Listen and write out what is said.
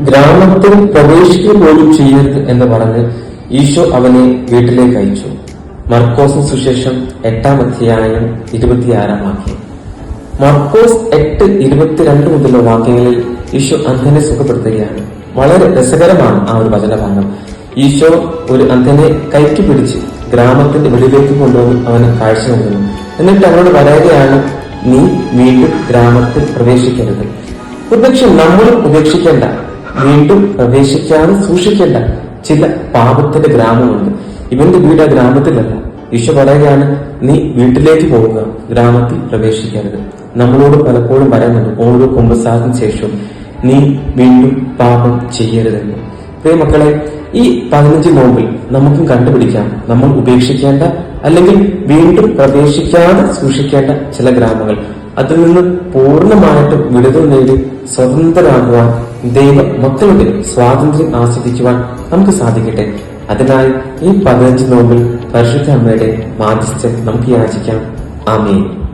ഗ്രാമത്തിൽ പ്രവേശിക്കുക പോലും ചെയ്യരുത് എന്ന് പറഞ്ഞ് ഈശോ അവനെ വീട്ടിലേക്ക് അയച്ചു. മർക്കോസ് സുശേഷം എട്ടാം അധ്യായം ഇരുപത്തിയാറാം വാക്യം. മർക്കോസ് എട്ട് ഇരുപത്തിരണ്ട് മുതലുള്ള വാക്യങ്ങളിൽ ഈശോ അന്ധനെ സുഖപ്പെടുത്തുകയാണ്. വളരെ രസകരമാണ് ആ ഒരു വചനഭാഗം. ഈശോ ഒരു അന്ധനെ കൈക്ക് പിടിച്ച് ഗ്രാമത്തിന്റെ വെളിയിലേക്ക് കൊണ്ടുപോയി അവന് കാഴ്ച നൽകുന്നു. എന്നിട്ട് അവനോട് പറയുകയാണ് നീ വീണ്ടും ഗ്രാമത്തിൽ പ്രവേശിക്കരുത് ഒരുപക്ഷെ നമ്മളും ഉപേക്ഷിക്കേണ്ട വീണ്ടും പ്രവേശിക്കാതെ സൂക്ഷിക്കേണ്ട ചില പാപത്തിന്റെ ഗ്രാമമുണ്ട് ഇവന്റെ വീട് ആ ഗ്രാമത്തിലല്ല. ഈശോ പറയുകയാണ് നീ വീട്ടിലേക്ക് പോകുക ഗ്രാമത്തിൽ പ്രവേശിക്കരുത്. നമ്മളോട് പലപ്പോഴും പറയുന്നുണ്ട് ഓരോ കുമ്പസാദിന് ശേഷം നീ വീണ്ടും പാപം ചെയ്യരുതെന്ന്. പ്രിയ മക്കളെ ഈ പതിനഞ്ച് നോമ്പിൽ നമുക്കും കണ്ടുപിടിക്കാം. നമ്മൾ ഉപേക്ഷിക്കേണ്ട അല്ലെങ്കിൽ വീണ്ടും പ്രവേശിക്കാതെ സൂക്ഷിക്കേണ്ട ചില ഗ്രാമങ്ങൾ. അതിൽ നിന്ന് പൂർണമായിട്ടും വിടുതൽ നേടി സ്വതന്ത്രരാകുവാൻ ദൈവ മക്കളുടെ സ്വാതന്ത്ര്യം ആസ്വദിക്കുവാൻ നമുക്ക് സാധിക്കട്ടെ. അതിനായി ഈ പതിനഞ്ച് നോമ്പിൽ പരിശുദ്ധ അമ്മയുടെ മാധ്യസ്ഥ്യം നമുക്ക് യാചിക്കാം. ആമേൻ.